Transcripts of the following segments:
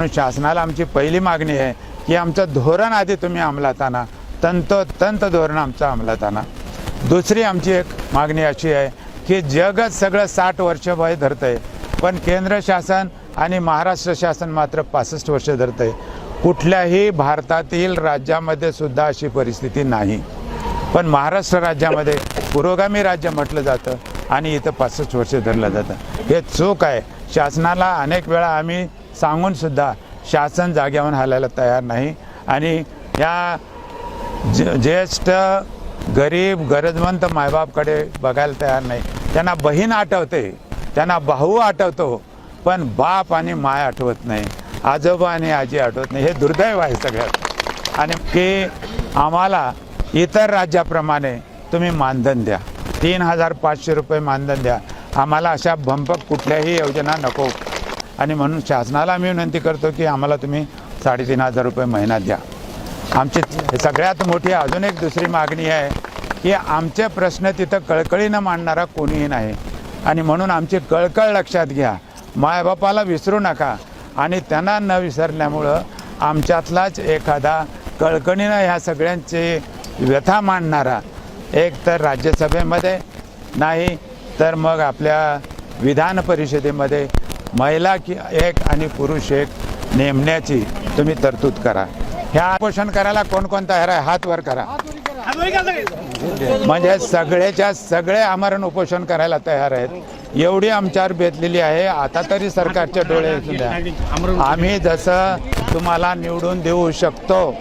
म्हणून शासनाला आमची पहिली मागणी आहे की आमचं धोरण आधी तुम्ही अंमलात आणा तंतोतंत धोरण आमचं अंमलात आणा दुसरी आमची एक मागणी अशी आहे की जगच सगळं साठ वर्ष वय धरतं आहे पण केंद्र शासन आणि महाराष्ट्र शासन मात्र पासष्ट वर्ष धरतं आहे कुठल्याही भारतातील राज्यामध्ये सुद्धा अशी परिस्थिती नाही. पण महाराष्ट्र राज्यामध्ये पुरोगामी राज्य म्हटलं जातं आणि इथं पासष्ट वर्ष धरलं जातं. हे चूक आहे. शासनाला अनेक वेळा आम्ही सांगूनसुद्धा शासन जाग्यावरून हलायला तयार नाही. आणि या ज ज्येष्ठ गरीब गरजवंत मायबापकडे बघायला तयार नाही. त्यांना बहीण आठवते त्यांना भाऊ आठवतो पण बाप आणि माय आठवत नाही आजोबा आणि आजी आठवत नाही. हे दुर्दैव आहे सगळ्यात. आणि की आम्हाला इतर राज्याप्रमाणे तुम्ही मानधन द्या. तीन हजार पाचशे रुपये मानधन द्या. आम्हाला अशा भंपक कुठल्याही योजना नको. आणि म्हणून शासनाला आम्ही विनंती करतो की आम्हाला तुम्ही साडेतीन हजार रुपये महिना द्या. आमची सगळ्यात मोठी अजून एक दुसरी मागणी आहे की आमचे प्रश्न तिथं कळकळीनं मांडणारा कोणीही नाही. आणि म्हणून आमची कळकळ लक्षात घ्या. मायबापाला विसरू नका. आणि त्यांना न विसरल्यामुळं आमच्यातलाच एखादा कळकळीनं ह्या सगळ्यांची व्यथा मांडणारा एक तर राज्यसभेमध्ये नाही तर मग आपल्या विधान परिषदेमध्ये महिला की एक आणि पुरुष एक नेमण्याची तुम्ही तरतूद करा. ह्या पोषण करायला कोण कोण तयार आहे? हात वर करा. म्हणजे सगळेच्या सगळे आमरण उपोषण करायला तयार आहेत. एवढी आमच्यावर बेतलेली आहे. आता तरी सरकारच्या डोळे द्या. आम्ही जसं तुम्हाला निवडून देऊ शकतो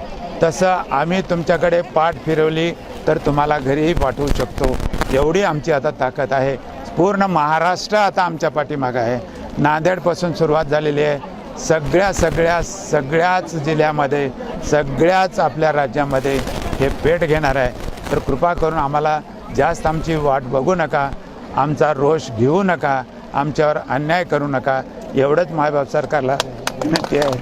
तसं आम्ही तुमच्याकडे पाठ फिरवली तर तुम्हाला घरीही पाठवू शकतो. एवढी आमची आता ताकद आहे. पूर्ण महाराष्ट्र आता आमच्या पाठीमागं आहे. नांदेडपासून सुरुवात झालेली आहे. सगळ्या सगळ्या सगळ्याच जिल्ह्यामध्ये सगळ्याच आपल्या राज्यामध्ये हे पेट घेणार आहे. तर कृपा करून आम्हाला जास्त आमची वाट बघू नका. आमचा रोष घेऊ नका. आमच्यावर अन्याय करू नका. एवढंच मायबाप सरकारला विनंती आहे.